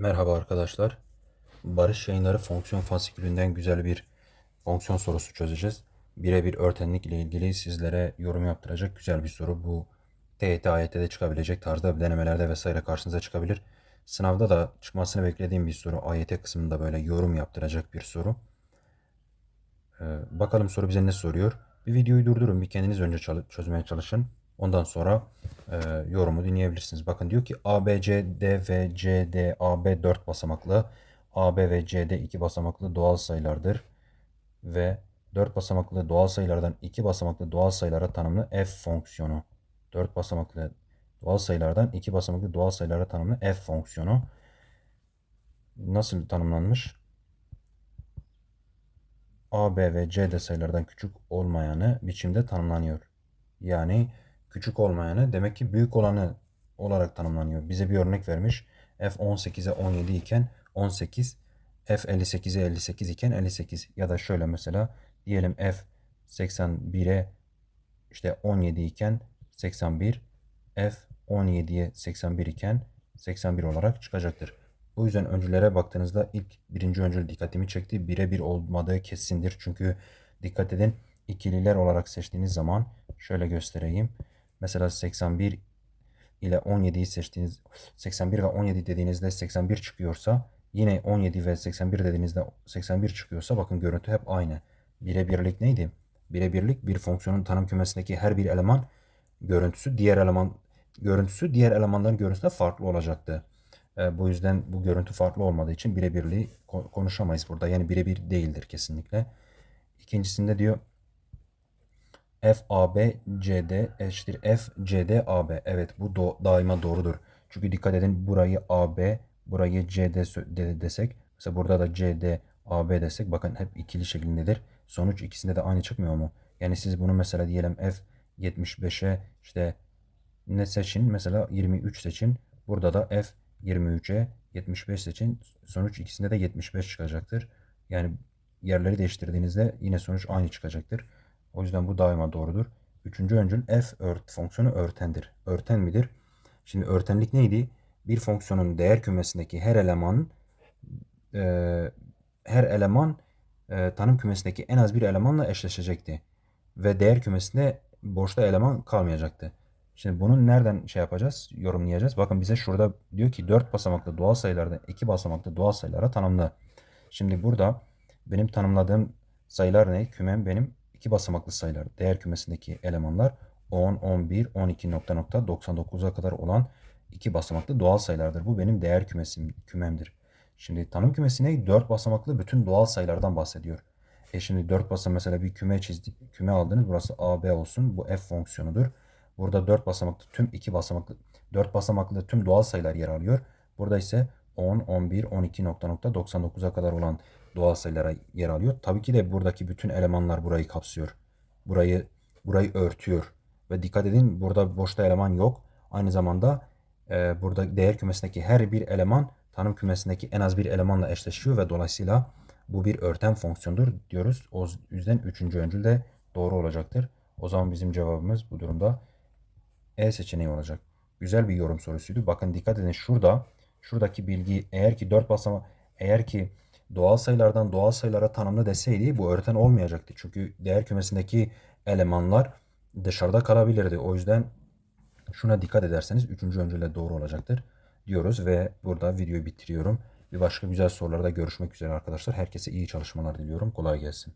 Merhaba arkadaşlar. Barış Yayınları fonksiyon fasikülünden güzel bir fonksiyon sorusu çözeceğiz. Birebir örtenlik ile ilgili sizlere yorum yaptıracak güzel bir soru. Bu TYT, AYT'de çıkabilecek tarzda denemelerde vesaire karşınıza çıkabilir. Sınavda da çıkmasını beklediğim bir soru. AYT kısmında böyle yorum yaptıracak bir soru. Ee, bakalım soru bize ne soruyor? Bir videoyu durdurun. Bir kendiniz önce çözmeye çalışın. Ondan sonra e, yorumu dinleyebilirsiniz. Bakın diyor ki A, B, C, D ve C, D, A, B 4 basamaklı. A, B ve C, D 2 basamaklı doğal sayılardır. Ve 4 basamaklı doğal sayılardan 2 basamaklı doğal sayılara tanımlı f fonksiyonu. 4 basamaklı doğal sayılardan 2 basamaklı doğal sayılara tanımlı f fonksiyonu. Nasıl tanımlanmış? A, B ve C de sayılardan küçük olmayanı biçimde tanımlanıyor. Yani küçük olmayanı demek ki büyük olanı olarak tanımlanıyor. Bize bir örnek vermiş. F 18'e 17 iken 18, F 58'e 58 iken 58 ya da şöyle mesela diyelim F 81'e işte 17 iken 81, F 17'ye 81 iken 81 olarak çıkacaktır. O yüzden öncülere baktığınızda ilk birinci öncül dikkatimi çekti. Birebir olmadığı kesindir. Çünkü dikkat edin ikililer olarak seçtiğiniz zaman şöyle göstereyim. Mesela 81 ile 17'yi seçtiğiniz 81 ve 17 dediğinizde 81 çıkıyorsa yine 17 ve 81 dediğinizde 81 çıkıyorsa bakın görüntü hep aynı. Birebirlik neydi? Birebirlik bir fonksiyonun tanım kümesindeki her bir eleman görüntüsü diğer eleman görüntüsü diğer elemanların görüntüsüne farklı olacaktı. E, bu yüzden bu görüntü farklı olmadığı için birebirliği ko- konuşamayız burada. Yani birebir değildir kesinlikle. İkincisinde diyor FAB CD eşittir F CD AB. Evet bu do- daima doğrudur. Çünkü dikkat edin burayı AB, burayı CD desek, mesela burada da CD AB desek bakın hep ikili şeklindedir. Sonuç ikisinde de aynı çıkmıyor mu? Yani siz bunu mesela diyelim F 75'e işte ne seçin? Mesela 23 seçin. Burada da F 23'e 75 seçin. Sonuç ikisinde de 75 çıkacaktır. Yani yerleri değiştirdiğinizde yine sonuç aynı çıkacaktır. O yüzden bu daima doğrudur. Üçüncü öncül f ört fonksiyonu örtendir. Örten midir? Şimdi örtenlik neydi? Bir fonksiyonun değer kümesindeki her eleman e, her eleman e, tanım kümesindeki en az bir elemanla eşleşecekti. Ve değer kümesinde boşta eleman kalmayacaktı. Şimdi bunu nereden şey yapacağız? Yorumlayacağız. Bakın bize şurada diyor ki 4 basamaklı doğal sayılardan 2 basamaklı doğal sayılara tanımla. Şimdi burada benim tanımladığım sayılar ne? Kümem benim 2 basamaklı sayılar. Değer kümesindeki elemanlar 10, 11, 12 nokta nokta 99'a kadar olan 2 basamaklı doğal sayılardır. Bu benim değer kümesim, kümemdir. Şimdi tanım kümesi ne? 4 basamaklı bütün doğal sayılardan bahsediyor. E şimdi 4 basamak mesela bir küme çizdik. Küme aldınız. Burası A, B olsun. Bu f fonksiyonudur. Burada 4 basamaklı tüm 2 basamaklı 4 basamaklı tüm doğal sayılar yer alıyor. Burada ise 10, 11, 12 nokta nokta 99'a kadar olan doğal sayılara yer alıyor. Tabii ki de buradaki bütün elemanlar burayı kapsıyor. Burayı burayı örtüyor. Ve dikkat edin burada boşta eleman yok. Aynı zamanda e, burada değer kümesindeki her bir eleman tanım kümesindeki en az bir elemanla eşleşiyor ve dolayısıyla bu bir örten fonksiyondur diyoruz. O yüzden üçüncü öncül de doğru olacaktır. O zaman bizim cevabımız bu durumda E seçeneği olacak. Güzel bir yorum sorusuydu. Bakın dikkat edin şurada şuradaki bilgi eğer ki 4 basama eğer ki doğal sayılardan doğal sayılara tanımlı deseydi bu örten olmayacaktı. Çünkü değer kümesindeki elemanlar dışarıda kalabilirdi. O yüzden şuna dikkat ederseniz 3. öncüle doğru olacaktır diyoruz ve burada videoyu bitiriyorum. Bir başka güzel sorularda görüşmek üzere arkadaşlar. Herkese iyi çalışmalar diliyorum. Kolay gelsin.